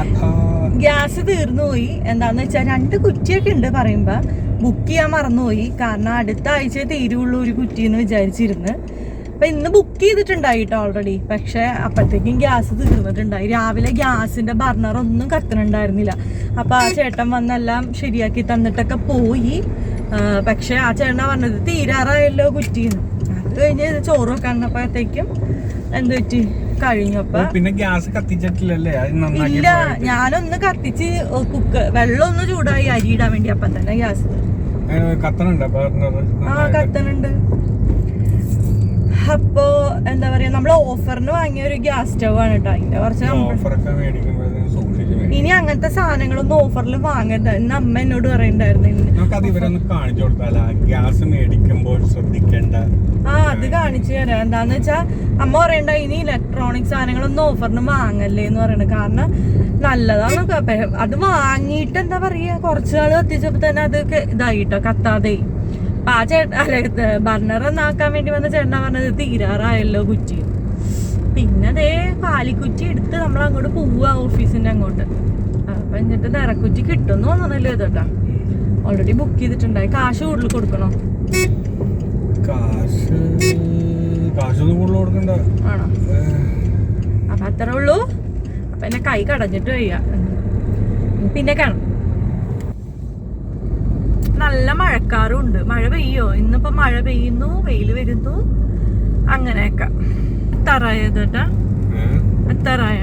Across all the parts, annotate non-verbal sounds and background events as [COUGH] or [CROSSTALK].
അപ്പോൾ ഗ്യാസ് തീർന്നു പോയി. എന്താന്ന് വെച്ചാൽ രണ്ട് കുറ്റിയൊക്കെ ഉണ്ട് പറയുമ്പോ. ബുക്ക് ചെയ്യാൻ മറന്നുപോയി. കാരണം അടുത്ത ആഴ്ച തീരുള്ളൂ ഒരു കുറ്റി എന്ന് വിചാരിച്ചിരുന്നു. അപ്പൊ ഇന്ന് ബുക്ക് ചെയ്തിട്ടുണ്ടായി കേട്ടോ ഓൾറെഡി പക്ഷെ അപ്പോഴത്തേക്കും ഗ്യാസ് തീർന്നിട്ടുണ്ടായി. രാവിലെ ഗ്യാസിന്റെ ബർണർ ഒന്നും കത്തണുണ്ടായിരുന്നില്ല. അപ്പൊ ആ ചേട്ടൻ വന്നെല്ലാം ശരിയാക്കി തന്നിട്ടൊക്കെ പോയി. പക്ഷെ ആ ചേട്ടനാ പറഞ്ഞത് തീരാറായല്ലോ കുറ്റിന്ന് അത് കഴിഞ്ഞ് ചോറ് വെക്കാനപ്പോഴത്തേക്കും എന്ത് പറ്റി? കഴിഞ്ഞപ്പോ പിന്നെ ഗ്യാസ് കത്തിച്ചിട്ടില്ലല്ലേ? ഇല്ല ഞാനൊന്ന് കത്തിച്ച് കുക്ക് വെള്ളം ഒന്ന് ചൂടായി അരി ഇടാൻ വേണ്ടി അപ്പൊ തന്നെ ഗ്യാസ്. പറഞ്ഞത് ആ കത്തനുണ്ട് അപ്പോ എന്താ പറയാ നമ്മൾ ഓഫറിന് വാങ്ങിയ ഒരു ഗ്യാസ് സ്റ്റവ് ആണ് കേട്ടോ അതിന്റെ കുറച്ച് ഇനി അങ്ങനത്തെ സാധനങ്ങളൊന്നും ഓഫറിൽ വാങ്ങരുത്. ഇന്ന് അമ്മ എന്നോട് പറയണ്ടായിരുന്നു ആ അത് കാണിച്ചു തരാം. എന്താന്ന് വെച്ചാ അമ്മ പറയണ്ട ഇനി ഇലക്ട്രോണിക് സാധനങ്ങളൊന്നും ഓഫറിന് വാങ്ങല്ലേ എന്ന് പറയണത് കാരണം നല്ലതാണ് അത് വാങ്ങിയിട്ട് എന്താ പറയാ കുറച്ചു നാൾ കത്തിച്ചപ്പോ തന്നെ അത് ഇതായിട്ടോ കത്താതെ അപ്പൊ ആ ചേട്ടൻ അല്ല ബർണർ ഒന്നാക്കാൻ വേണ്ടി വന്ന ചേട്ടനാ പറഞ്ഞത് തീരാറായല്ലോ കുറ്റി പിന്നെ അതേ പാലിക്കുറ്റി എടുത്ത് നമ്മൾ അങ്ങോട്ട് പോവുക ഓഫീസിന്റെ അങ്ങോട്ട്. അപ്പൊ എന്നിട്ട് നിറക്കുറ്റി കിട്ടും തോന്നുന്നില്ല ഇതോട്ടാ ഓൾറെഡി ബുക്ക് ചെയ്തിട്ടുണ്ടായി. കാശ് കൂടുതൽ കൊടുക്കണോ? കാശ് കാശൊന്നും കൂടുതൽ കൊടുക്കണ്ട. ആണോ? അപ്പൊ അത്രേ ഉള്ളൂ. അപ്പൊ എന്നെ കൈ കടഞ്ഞിട്ട് വയ്യ. പിന്നെ കാണാം. നല്ല മഴക്കാറും ഉണ്ട് മഴ പെയ്യോ? ഇന്നിപ്പോ മഴ പെയ്യുന്നു വെയിൽ വരുന്നു. അങ്ങനെയൊക്കെ. എത്താറായ ചേട്ടാ എത്താറായ?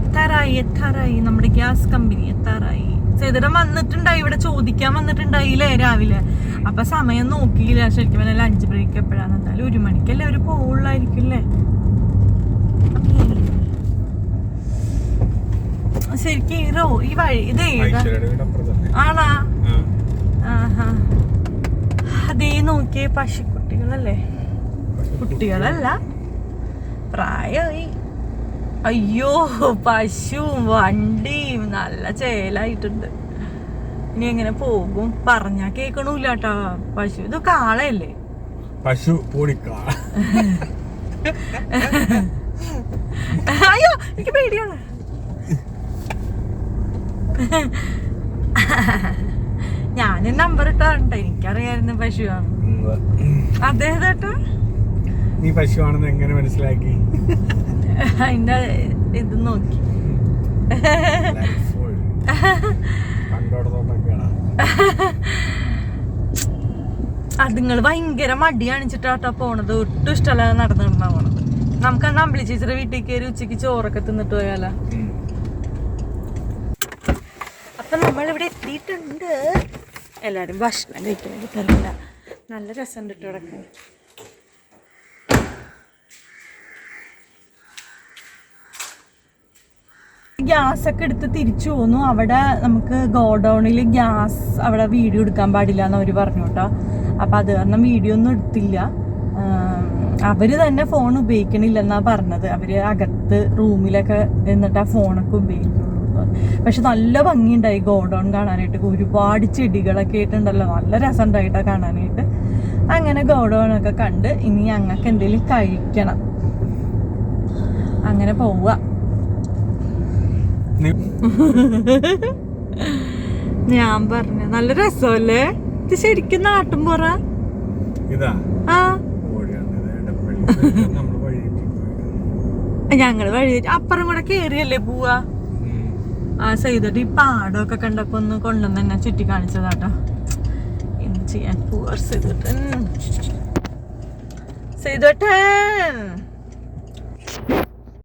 എത്താറായി എത്താറായി. നമ്മുടെ ഗ്യാസ് കമ്പനി എത്താറായി. ചേതടം വന്നിട്ടുണ്ടായി. ഇവിടെ ചോദിക്കാൻ വന്നിട്ടുണ്ടായില്ലേ രാവിലെ? അപ്പൊ സമയം നോക്കിയില്ല. ശരിക്കും പറഞ്ഞാൽ ലഞ്ച് ബ്രേക്ക് എപ്പോഴാണ് എന്തായാലും ഒരു മണിക്കല്ലേ ഒരു പോവുള്ളായിരിക്കും അല്ലേ? ശരിക്കും ഈ റോ ഈ വഴി ഇത് ആണാ? ആഹാ. അതേ നോക്കിയേ പശുക്കുട്ടികളല്ലേ? കുട്ടികളല്ല. പ്രായമായി അയ്യോ പശു വണ്ടിയും നല്ല ചേലായിട്ടുണ്ട്. ഇനി എങ്ങനെ പോകും? പറഞ്ഞാ കേക്കണൂല കേട്ടോ പശു. ഇത് കാളയല്ലേ? പശു അയ്യോ എനിക്ക് പേടിയാണ്. [LAUGHS] ഞാൻ നമ്പർ ഇട്ടാറുണ്ട്. എനിക്കറിയായിരുന്നു പശുവാണ് അദ്ദേഹം ചേട്ടാ നീ പശുവാണെന്ന് എങ്ങനെ മനസ്സിലാക്കി? അതിന്റെ ഇത് നോക്കി. [LAUGHS] അത് അതുങ്ങൾ ഭയങ്കര മടി അണിച്ചിട്ടാട്ടോ പോണത്. ഒട്ടും ഇഷ്ടമല്ലാതെ നടന്നിട്ടുണ്ടാവണത് നമുക്ക് അന്ന് അമ്പിളി ചേച്ചിയുടെ വീട്ടിൽ കയറി ഉച്ചയ്ക്ക് ചോറൊക്കെ തിന്നിട്ട് പോയാലോ? അപ്പൊ നമ്മളിവിടെ എത്തിയിട്ടുണ്ട്. എല്ലാവരും ഭക്ഷണം കഴിക്കാൻ തരില്ല നല്ല രസമുണ്ട് ഇട്ട് കിടക്കാൻ ഗ്യാസൊക്കെ എടുത്ത് തിരിച്ചു പോന്നു. അവിടെ നമുക്ക് ഗോഡൗണിൽ ഗ്യാസ് അവിടെ വീഡിയോ എടുക്കാൻ പാടില്ല എന്ന് അവർ പറഞ്ഞു കേട്ടോ. അപ്പം അത് കാരണം വീഡിയോ ഒന്നും എടുത്തില്ല. അവർ തന്നെ ഫോൺ ഉപയോഗിക്കണില്ലെന്നാണ് പറഞ്ഞത്. അവർ അകത്ത് റൂമിലൊക്കെ എന്നിട്ട് ആ ഫോണൊക്കെ ഉപയോഗിക്കുള്ളൂ. എന്ന് പക്ഷെ നല്ല ഭംഗിയുണ്ടായി ഗോഡൗൺ കാണാനായിട്ട്. ഒരുപാട് ചെടികളൊക്കെ ആയിട്ടുണ്ടല്ലോ. നല്ല രസമുണ്ടായിട്ടാ കാണാനായിട്ട്. അങ്ങനെ ഗോഡൗണൊക്കെ കണ്ട് ഇനി ഞങ്ങൾക്ക് എന്തെങ്കിലും കഴിക്കണം. അങ്ങനെ പോവുക. ഞാൻ പറഞ്ഞു നല്ല രസമല്ലേ? ഇത് ശരിക്കും നാട്ടും പറ. ഇതാ. ആ. ഞങ്ങൾ വഴി അപ്പുറം കൂടെ കേറിയല്ലേ പോവാ. ആ ചെയ്തിട്ട് ഈ പാടമൊക്കെ കണ്ടപ്പോ ഒന്ന് കൊണ്ടുവന്ന് തന്നെ ചുറ്റി കാണിച്ചതാട്ടോ. എന്ത് ചെയ്യാൻ പൂവർ ചെയ്തിട്ടൻ ചെയ്തോട്ടൻ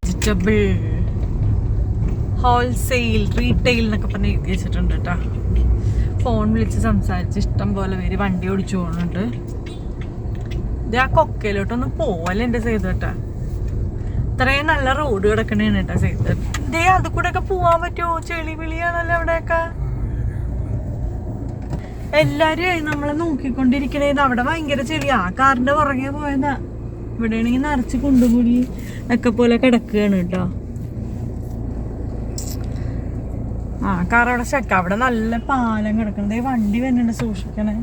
വെജിറ്റബിൾ ഹോൾസെയിൽ റീറ്റെയിൽ എന്നൊക്കെ പറഞ്ഞ് എഴുതി വെച്ചിട്ടുണ്ട് കേട്ടോ ഫോൺ വിളിച്ച് സംസാരിച്ച് ഇഷ്ടം പോലെ പേര് വണ്ടി ഓടിച്ചു പോകുന്നുണ്ട് ഇത് ആ കൊക്കയിലോട്ടൊന്ന് പോവല്ലേ എന്റെ ചെയ്തു കേട്ടാ അത്രയും നല്ല റോഡ് കിടക്കണേണ് കേട്ടോ സൈഡ് ഇതേ അത് കൂടെ ഒക്കെ പോവാൻ പറ്റുമോ ചെളി വിളിയാണല്ലോ അവിടെയൊക്കെ. എല്ലാരും നമ്മളെ നോക്കിക്കൊണ്ടിരിക്കണേന്ന് അവിടെ ഭയങ്കര ചെളി ആ കാറിന്റെ പുറകെ പോയതാ. ഇവിടെ ആണെങ്കിൽ നിറച്ച് കുണ്ടുകൂടി ഒക്കെ പോലെ കിടക്കുകയാണ് കേട്ടോ ആ കാർ അവിടെ ചെക്ക അവിടെ നല്ല പാലം കിടക്കണത് വണ്ടി വരുന്നുണ്ട് സൂക്ഷിക്കണേ.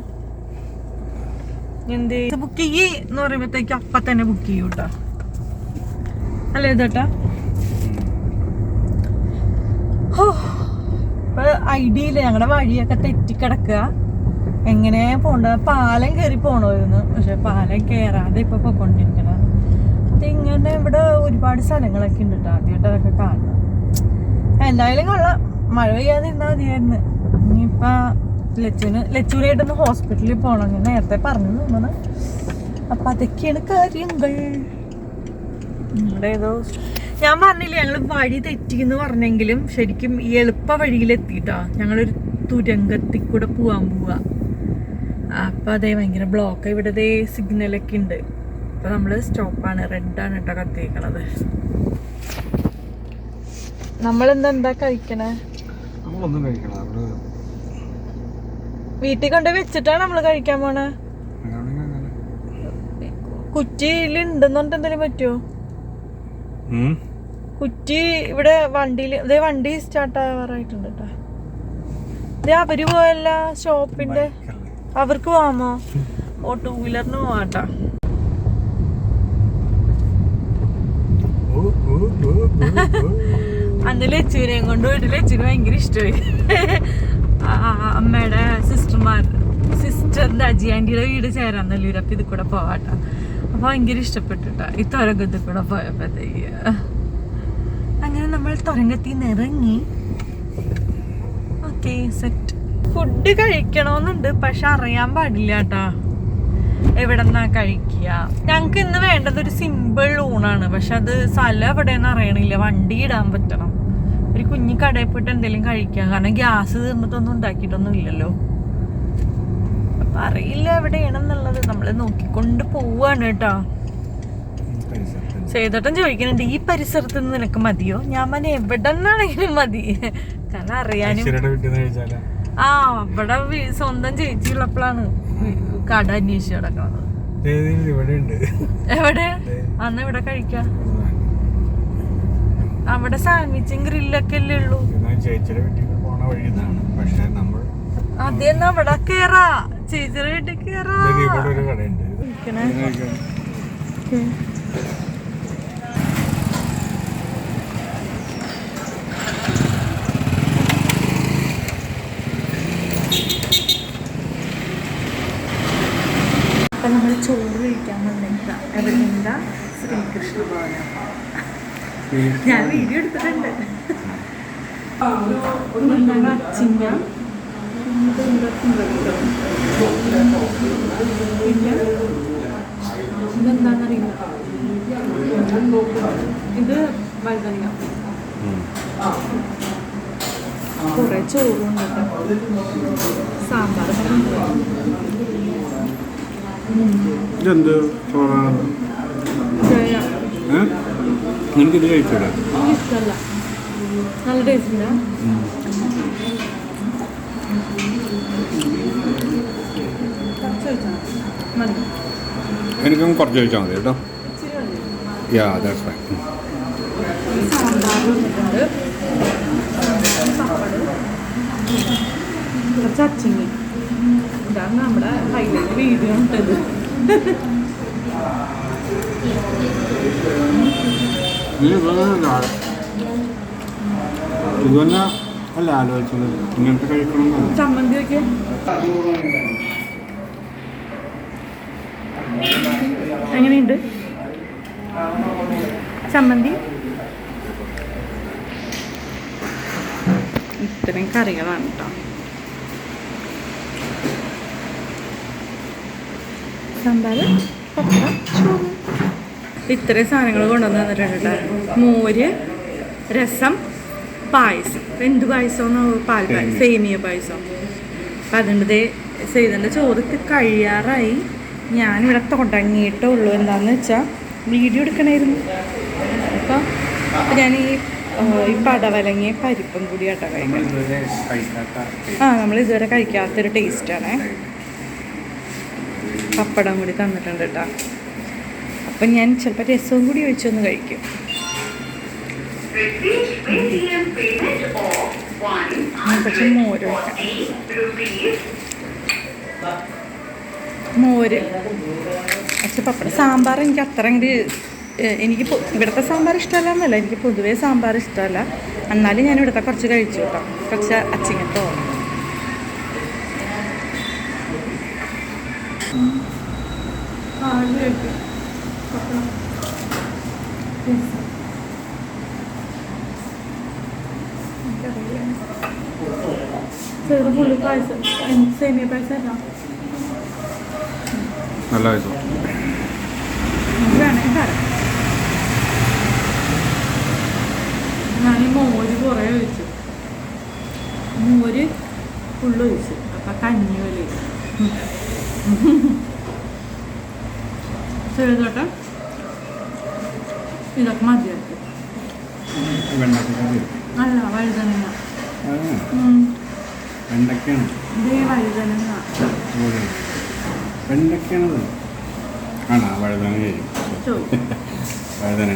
എന്തേ? ബുക്ക് ചെയ്യ് എന്ന് പറയുമ്പോഴത്തേക്ക് അപ്പൊ തന്നെ ബുക്ക് ചെയ്യൂ കേട്ടോ അല്ലേ ഇതേട്ടാ? ഐഡിയ ഇല്ല ഞങ്ങളുടെ വഴിയൊക്കെ തെറ്റിക്കിടക്കുക എങ്ങനെ പോണ്ട പാലം കയറി പോണമായിരുന്നു. പക്ഷെ പാലം കയറാതെ ഇപ്പൊ പൊക്കൊണ്ടിരിക്കണ. ഇങ്ങനെ ഇവിടെ ഒരുപാട് സ്ഥലങ്ങളൊക്കെ ഉണ്ട് കേട്ടോ ആദ്യമായിട്ട് അതൊക്കെ കാണണം എന്തായാലും കൊള്ളാം. മഴ പെയ്യാതെ ഇന്നാ മതിയായിരുന്നു. ഇനിയിപ്പോ ലച്ചുവിന് ലച്ചുവിനായിട്ടൊന്ന് ഹോസ്പിറ്റലിൽ പോകണം ഞാൻ നേരത്തെ പറഞ്ഞു തോന്നണം അപ്പൊ അതൊക്കെയാണ് കാര്യങ്ങൾ. ഏതോ ഞാൻ പറഞ്ഞില്ല ഞങ്ങൾ വഴി തെറ്റിന്ന് പറഞ്ഞെങ്കിലും ശരിക്കും ഈ എളുപ്പ വഴിയിലെത്തിട്ടാ ഞങ്ങളൊരു തുരങ്കത്തിൽ കൂടെ പോവാൻ പോവുക അപ്പൊ അതേ ഭയങ്കര ബ്ലോക്ക് ഇവിടെ ദേ സിഗ്നലൊക്കെ ഉണ്ട് അപ്പൊ നമ്മൾ സ്റ്റോപ്പാണ് റെഡാണ് കേട്ടോ കത്തിയേക്കണത്. നമ്മളെന്താ എന്താ കഴിക്കണേ? നമ്മളൊന്നും കഴിക്കണം അവിടെ വീട്ടിൽ കൊണ്ട് വെച്ചിട്ടാണ് നമ്മൾ കഴിക്കാൻ പോണേ? എന്തെങ്കിലും പറ്റുമോ. കുറ്റി ഇവിടെ വണ്ടിയിൽ ഇതേ വണ്ടി സ്റ്റാർട്ട് ആവാറായിട്ടുണ്ട് കേട്ടോ ഇതേ അവർ പോയല്ല ഷോപ്പിന്റെ. അവർക്ക് പോവാമോ ഓ ടൂ വീലറിന് പോവാട്ടാ. അന്ന് ലച്ചുവിനെയും കൊണ്ട് പോയിട്ട് ലച്ചുവിന് ഭയങ്കര ഇഷ്ടമായി അമ്മയുടെ സിസ്റ്റർമാർ സിസ്റ്ററിന്റെ അജി ആന്റിയുടെ വീട് ചേരാൻ നല്ലൂര് അപ്പൊ ഇത് കൂടെ പോവാട്ടാ. ഭയങ്കര ഇഷ്ടപ്പെട്ടിട്ട. ഈ തുരങ്കത്തിൽ കൂടെ പോയപ്പോഴത്തേക്ക് അങ്ങനെ നമ്മൾ തുരങ്കത്തിൽ നിന്ന് ഇറങ്ങി. ഓക്കെ സെറ്റ് ഫുഡ് കഴിക്കണമെന്നുണ്ട് പക്ഷെ അറിയാൻ പാടില്ല കേട്ടാ എവിടെന്നാ കഴിക്കുക? ഞങ്ങൾക്ക് ഇന്ന് വേണ്ടത് ഒരു സിമ്പിൾ ഊണാണ് പക്ഷെ അത് സ്ഥലം എവിടെയെന്ന് അറിയണില്ല. വണ്ടി ഇടാൻ പറ്റണം. ഒരു കുഞ്ഞി കടയിൽ പോയിട്ട് എന്തെങ്കിലും കഴിക്കാം. കാരണം ഗ്യാസ് തീർന്നിട്ടൊന്നും ഉണ്ടാക്കിയിട്ടൊന്നും ഇല്ലല്ലോ. അറിയില്ല എവിടെയാണെന്നുള്ളത്. നമ്മൾ നോക്കിക്കൊണ്ട് പോവാണ് കേട്ടോ. സേതോട്ടം ചോദിക്കുന്നുണ്ട് ഈ പരിസരത്ത് നിന്ന് നിനക്ക് മതിയോ? ഞാൻ മനെ എവിടെ നിന്നാണെങ്കിലും മതി. കാരണം അറിയാനും ആ അവിടെ വി- സ്വന്തം ചേച്ചി ഉള്ളപ്പോഴാണ് കട അന്വേഷിച്ച് കിടക്കണത് ഇവിടെ എവിടെ? അന്ന് ഇവിടെ കഴിക്ക. അവിടെ സാൻഡ്വിച്ചും ഗ്രില്ലൊക്കെ അല്ലേ ഉള്ളൂ. ചേച്ചിയുടെ വീട്ടിൽ പോണ വഴി ഇതാണ്. പക്ഷെ നമ്മൾ അതെന്ന് അവിടെ കേറാ. ചേച്ചിയുടെ വീട്ടിൽ കേറാ. ഒരു. അപ്പൊ നമ്മൾ ചോറ് കഴിക്കാൻ വന്നിട്ടാ. എവിടെന്താ ശ്രീകൃഷ്ണ ഭവനം. ഞാൻ വീഡിയോ എടുത്തിട്ടുണ്ട്. എന്താണ് അച്ചിങ്ങ പിന്നെ? ഇതെന്താണെന്നറിയില്ല ഇത് വഴുതനങ്ങ. കുറെ ചോറുണ്ട് സാമ്പാർ ഇതെന്ത് ചോറാണ്? നിനക്കിത് കഴിച്ചൂടെ? ഇഷ്ടമല്ല നല്ല ടേസ്റ്റ് ഉണ്ട് കുറച്ച് കഴിച്ചാൽ മതി എനിക്കും കുറച്ച് ചോദിച്ചാൽ മതി കേട്ടോ. യാ ദാറ്റ്സ് ഫൈൻ ഇതാണ് നമ്മുടെ ഹൈലൈറ്റ് വീഡിയോ ഇട്ടത് ഇത് തന്നെ അല്ല ആലോചിച്ചത്. ഇങ്ങനത്തെ കഴിക്കണം ചമ്മന്തി എങ്ങനെയുണ്ട്? ചമ്മന്തി? ഇത്രയും കറികളാണ് കേട്ടോ സാമ്പാർ പപ്പടം ചോറ്. ഇത്രയും സാധനങ്ങൾ കൊണ്ടുവന്ന് തന്നിട്ടുണ്ട് കേട്ടോ മോര് രസം പായസം. എന്ത് പായസം പാൽ പായസം സേമിയ. പായസം. അപ്പം അതിന്റെ ദേ സെയ്തന്റെ ചോറ് കഴിയാറായി. ഞാനിവിടെ തുടങ്ങിയിട്ടേ ഉള്ളൂ. എന്താണെന്ന് വെച്ചാൽ വീഡിയോ എടുക്കണമായിരുന്നു അപ്പോൾ അപ്പം ഞാൻ ഈ ഈ പടവലങ്ങിയ പരിപ്പും കൂടി ആട്ടോ കഴിക്കുന്നത് ആ നമ്മൾ ഇതുവരെ കഴിക്കാത്തൊരു ടേസ്റ്റാണ്. പപ്പടം കൂടി തന്നിട്ടുണ്ട് കേട്ടോ അപ്പം ഞാൻ ചിലപ്പോൾ രസവും കൂടി ഒഴിച്ചൊന്ന് കഴിക്കും. കുറച്ച് Paytm മോര്. ഒഴിക്കാം 140 rupees. മോര് പക്ഷെ പപ്പടം സാമ്പാർ എനിക്ക് അത്ര അങ്ങോട്ട് എനിക്ക് ഇവിടുത്തെ സാമ്പാർ ഇഷ്ടമല്ല എന്നല്ല. എനിക്ക് പൊതുവേ സാമ്പാർ ഇഷ്ടമല്ല. എന്നാലും ഞാൻ ഇവിടുത്തെ കുറച്ച് കഴിച്ചു കേട്ടോ. കുറച്ച് അച്ചിങ്ങത്തോ. ചെറു പായസം സേമിയ പായസം നല്ല കഴിച്ചു ഞാൻ മോര് കുറേ ഒഴിച്ചു. മോര് ഫുള്ള് ഒഴിച്ചു. അപ്പം കഞ്ഞി പോലെ ചെറുതോട്ടെ ഇതൊക്കെ മതിയാക്കി. അല്ല വഴുതനങ്ങ. വെണ്ടക്കയാണ് ഇതേ വഴുതനങ്ങ. ഇവിടെ. വെണ്ടക്കയാണത് ആണോ വഴുതന വഴുതന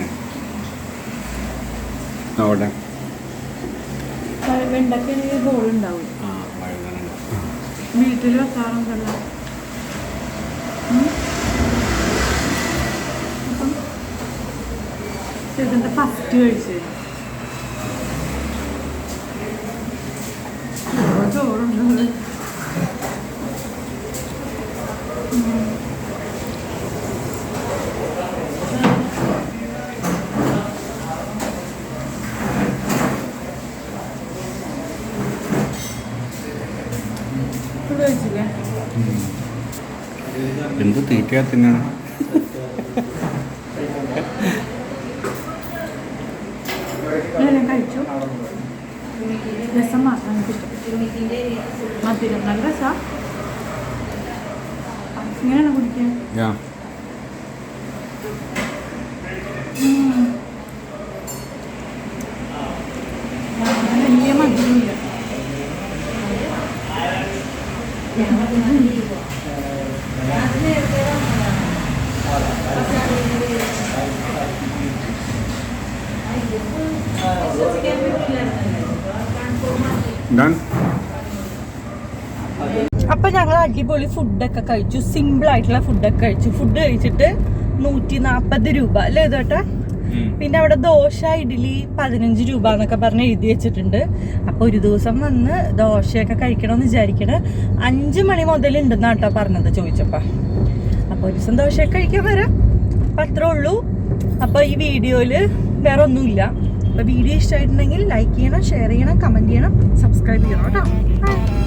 അവിടെ വെണ്ടയ്ക്ക് ബോൾ ഉണ്ടാവും. ആ വഴുതന വീട്ടിൽ വെക്കാറുണ്ടല്ലോ. ഉം. അപ്പം ഇതിന്റെ ഫസ്റ്റ് കഴിച്ചു ചോറുണ്ട് ഇത് കഴിച്ചില്ലേ തീറ്റയാ തിന്നണം. കഴിച്ചു? രസം മാത്രം മധുരം നല്ല ഇങ്ങനെയാണ് കുടിക്കാൻ. വലിയ മധുരമില്ല. അപ്പൊ ഞങ്ങൾ അടിപൊളി ഫുഡൊക്കെ കഴിച്ചു. സിമ്പിൾ ആയിട്ടുള്ള ഫുഡൊക്കെ കഴിച്ചു. ഫുഡ് കഴിച്ചിട്ട് നൂറ്റി നാൽപ്പത് രൂപ. അല്ലേ ഇതോട്ടെ? പിന്നെ അവിടെ ദോശ ഇഡ്ഡലി പതിനഞ്ച് രൂപ എന്നൊക്കെ പറഞ്ഞ് എഴുതി വെച്ചിട്ടുണ്ട്. അപ്പോൾ ഒരു ദിവസം വന്ന് ദോശയൊക്കെ കഴിക്കണമെന്ന് വിചാരിക്കണ. അഞ്ച് മണി മുതൽ ഉണ്ടെന്നാ കേട്ടോ പറഞ്ഞത് ചോദിച്ചപ്പോൾ അപ്പോൾ ഒരു ദിവസം ദോശയൊക്കെ കഴിക്കാൻ വരാം. അപ്പം അത്രേ ഉള്ളൂ. അപ്പോൾ ഈ വീഡിയോയിൽ വേറെ ഒന്നുമില്ല. അപ്പോൾ വീഡിയോ ഇഷ്ടമായിട്ടുണ്ടെങ്കിൽ ലൈക്ക് ചെയ്യണം ഷെയർ ചെയ്യണം കമന്റ് ചെയ്യണം സബ്സ്ക്രൈബ് ചെയ്യണം കേട്ടോ